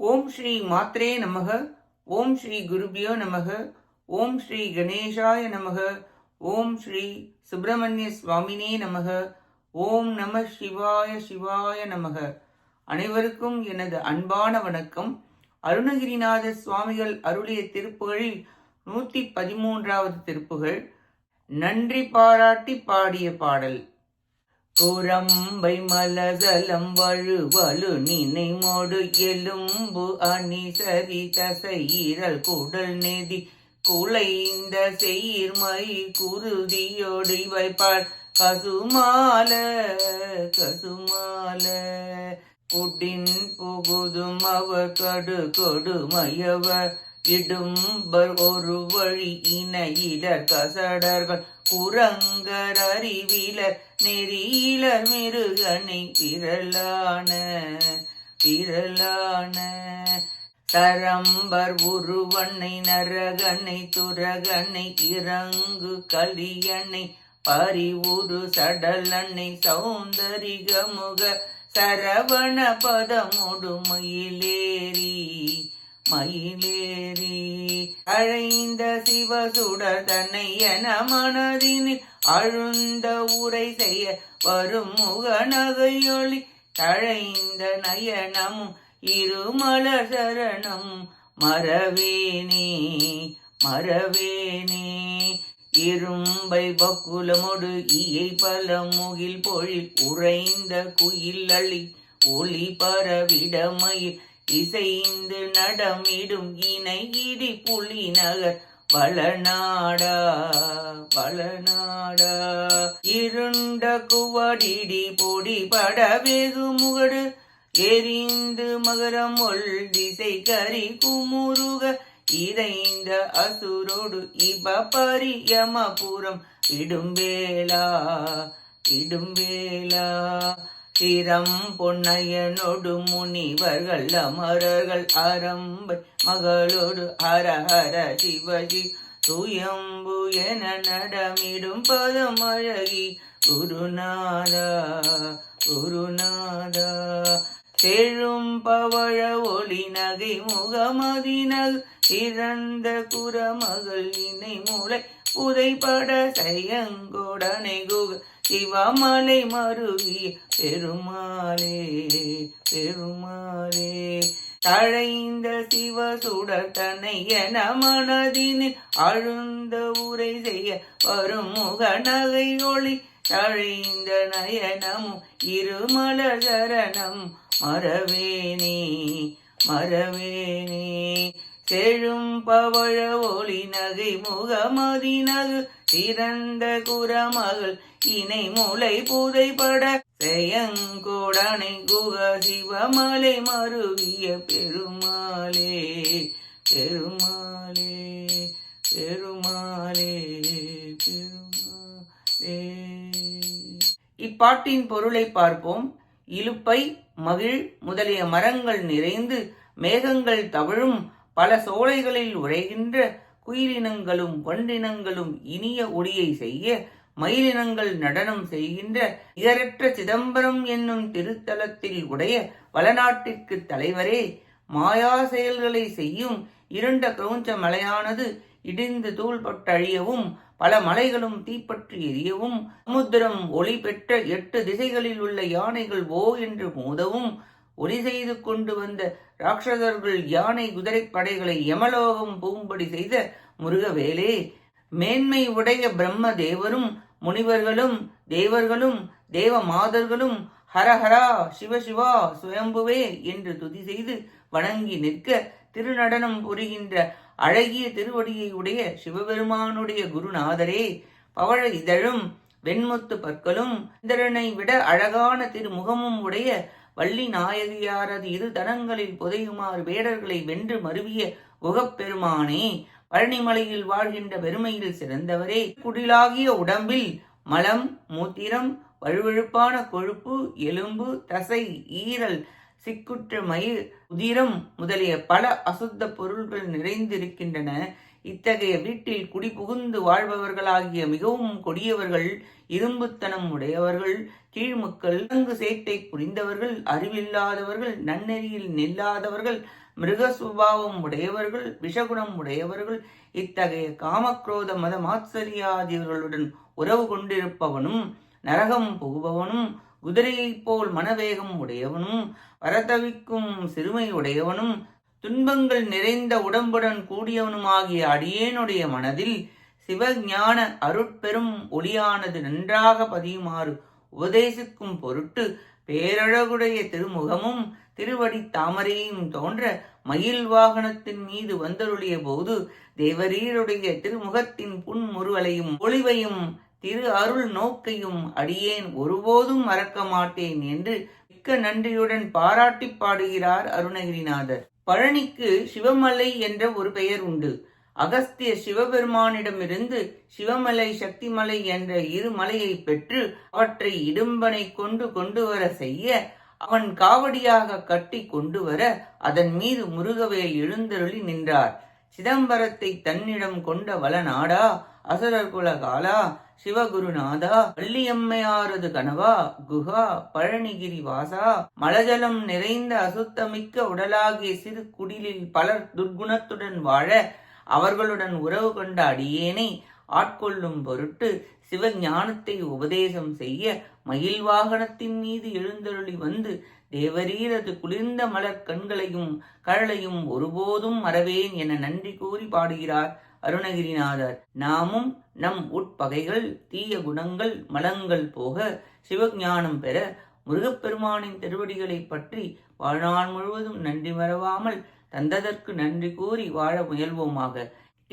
ஓம் ஸ்ரீ மாத்ரே நமக ஓம் ஸ்ரீ குருபியோ நமக ஓம் ஸ்ரீ கணேஷாய நமக ஓம் ஸ்ரீ சுப்பிரமணிய சுவாமினே நமக ஓம் நம சிவாய சிவாய நமக. அனைவருக்கும் எனது அன்பான வணக்கம். அருணகிரிநாத சுவாமிகள் அருளிய திருப்புகழில் நூற்றி பதிமூன்றாவது திருப்புகள். நன்றி பாராட்டி பாடிய பாடல். குரம்பை மலதலம் வழுவலு நினை மொடு எலும்பு அணி சரி தசையீரல் குடல் நெதி குலைந்த செய்யிர்மை குருதியோடு வைப்பாள் கசுமால கசுமால. குடின் புகுதும் அவர் கடு கொடுமையவர் இடும்பர் ஒரு வழி இணையிலர் கசடர்கள் குரங்கர் அறிவில நெறியில மிருகனை விரலான விரலான தரம்பர் உருவனை நரகனை துரகனை இறங்கு கலியனை பரிவுரு சடலனை சௌந்தரிக முக சரவண பதமுடுமையிலேறி மயிலேறி அழைந்த சிவசுடர் தன்னை என மனதினில் அழுந்த உரை செய்ய வரும் முக நகையொளி தழைந்த நயனமும் இருமலர் சரணம் மரவேணி மறவேனே இரும்பை பக்குலமொடு இயை பல முகில் பொழில் உறைந்த குயில் அழி ஒளி பரவிடமயில் இசைந்து நடமிடும் இணை இடி புலி நகர் வளநாடா வளநாடா. இருண்ட குவடிடி பொடி பட வெகு முகடு. எரிந்து மகரம் ஒல் திசை கரி குமுருக. இறைந்த அசுரோடு இப பரியமபுரம். இடும்பேலா இடும்பேலா. திறம் பொன்னையனோடு முனிவர்கள் அமரர்கள் அரம்பை மகளோடு ஹரஹர சிவஜி துயம்பு என நடமிடும் பதம் அழகி குருநாதா குருநாதா செழும் பவழ ஒளி நகை முகமதினல் இறந்த குரமகள் இணை மூளை புதைப்பட செய்யங்கோடனை குக சிவமனை மருவி பெருமாளே பெருமாளே. தழைந்த சிவ சுடத்தனைய என அழுந்த உரை செய்ய வரும் முக நகை ஒளி தழைந்த நயனமும் இருமலர் சரணம். மறவேனே மறவேனே. செழும் பவழ ஒளி நகை முகமதி நகு சிறந்த குரமகள் இணை மூளை புதைப்பட செயங்கோடனை குக சிவமலை மருவிய பெருமாளே பெருமாளே பெருமாளே பெருமாளே. இப்பாட்டின் பொருளை பார்ப்போம். இலுப்பை மகிழ் முதலிய மரங்கள் நிறைந்து மேகங்கள் தவழும் பல சோலைகளில் உழைகின்ற குயிலினங்களும் ஒன்றினங்களும் இனிய ஒளியை செய்ய மயிலினங்கள் நடனம் செய்கின்ற இதரற்ற சிதம்பரம் என்னும் திருத்தலத்தில் உடைய வளநாட்டிற்கு தலைவரே மாயா செயல்களை செய்யும் இருண்ட கிரௌஞ்ச மலையானது இடிந்து தூள்பட்டழியவும் பல மலைகளும் தீப்பற்றி எரியவும் சமுத்திரம் ஒளி பெற்ற எட்டு திசைகளில் உள்ள யானைகள் ஓ என்று மோதவும் ஒலி செய்து கொண்டு வந்த ராட்சதர்கள் யானை குதிரை படைகளை யமலோகம் பூம்படி செய்த முருகவேலே மேன்மை உடைய பிரம்ம தேவரும் முனிவர்களும் தேவர்களும் தேவ மாதர்களும் ஹரஹரா சிவசிவா சுயம்புவே என்று துதி செய்து வணங்கி நிற்க திருநடனம் புரிகின்ற அழகிய திருவடியை உடைய சிவபெருமானுடைய குருநாதரே பவழ இதழும் வெண்முத்து பற்களும் இந்திரனை விட அழகான திருமுகமும் உடைய வள்ளி நாயகியாரது இரு தனங்களில் புதையுமாறு வேடர்களை வென்று மருவிய உகப்பெருமானே பழனிமலையில் வாழ்கின்ற பெருமையில் சிறந்தவரே. குடிலாகிய உடம்பில் மலம் மூத்திரம் வழுவழுப்பான கொழுப்பு எலும்பு தசை ஈரல் சிக்குற்ற மயிர் உதிரம் முதலிய பல அசுத்த பொருள்கள் நிறைந்திருக்கின்றன. இத்தகைய வீட்டில் குடிபுகுந்து வாழ்பவர்களாகிய மிகவும் கொடியவர்கள் இரும்புத்தனம் உடையவர்கள் கீழ்மக்கள் அங்கு சேட்டை புரிந்தவர்கள் அறிவில்லாதவர்கள் நன்னெறியில் நில்லாதவர்கள் மிருக சுபாவம் உடையவர்கள் விஷகுணம் உடையவர்கள் இத்தகைய காமக்ரோத மத மாத்சரியாதிகளுடன் உறவு கொண்டிருப்பவனும் நரகம் புகுபவனும் குதிரையைப் போல் மனவேகம் உடையவனும் வரதவிக்கும் சிறுமை உடையவனும் துன்பங்கள் நிறைந்த உடம்புடன் கூடியவனுமாகிய அடியேனுடைய மனதில் சிவஞான அருட்பெரும் ஒளியானது நன்றாக பதியுமாறு உபதேசிக்கும் பொருட்டு பேரழகுடைய திருமுகமும் திருவடி தாமரையும் தோன்ற மயில் வாகனத்தின் மீது வந்தருளிய போது தேவரீருடைய திருமுகத்தின் புன்முறுவலையும் ஒளிவையும் திரு அருள் நோக்கையும் அடியேன் ஒருபோதும் மறக்க மாட்டேன் என்று மிக்க நன்றியுடன் பாராட்டி பாடுகிறார் அருணகிரிநாதர். பழனிக்கு சிவமலை என்ற ஒரு பெயர் உண்டு. அகஸ்திய சிவபெருமானிடமிருந்து சிவமலை சக்திமலை என்ற இரு மலையை பெற்று அவற்றை இடும்பனை கொண்டு கொண்டு வர செய்ய அவன் காவடியாக கட்டி கொண்டு வர அதன் மீது முருகவேல் எழுந்தருளி நின்றார். சிதம்பரத்தை தன்னிடம் கொண்ட வளநாடா அசுரர் குல காலா சிவகுருநாதா வள்ளியம்மையாரது கனவா குஹா பழனிகிரி வாசா மலஜலம் நிறைந்த அசுத்தமிக்க உடலாகிய சிறு குடிலில் பலர் துர்குணத்துடன் வாழ அவர்களுடன் உறவு கொண்ட அடியேனை ஆட்கொள்ளும் பொருட்டு சிவஞானத்தை உபதேசம் செய்ய மயில் வாகனத்தின் மீது எழுந்தருளி வந்து தேவரீரது குளிர்ந்த மலர் கண்களையும் கழலையும் ஒருபோதும் மறவேன் என நன்றி கூறி பாடுகிறார் அருணகிரிநாதர். நாமும் நம் உட்பகைகள் தீய குணங்கள் மலங்கள் போக சிவஞானம் பெற முருகப்பெருமானின் திருவடிகளை பற்றி வாழ்நாள் முழுவதும் நன்றி மறவாமல் தந்ததற்கு நன்றி கூறி வாழ முயல்வோமாக.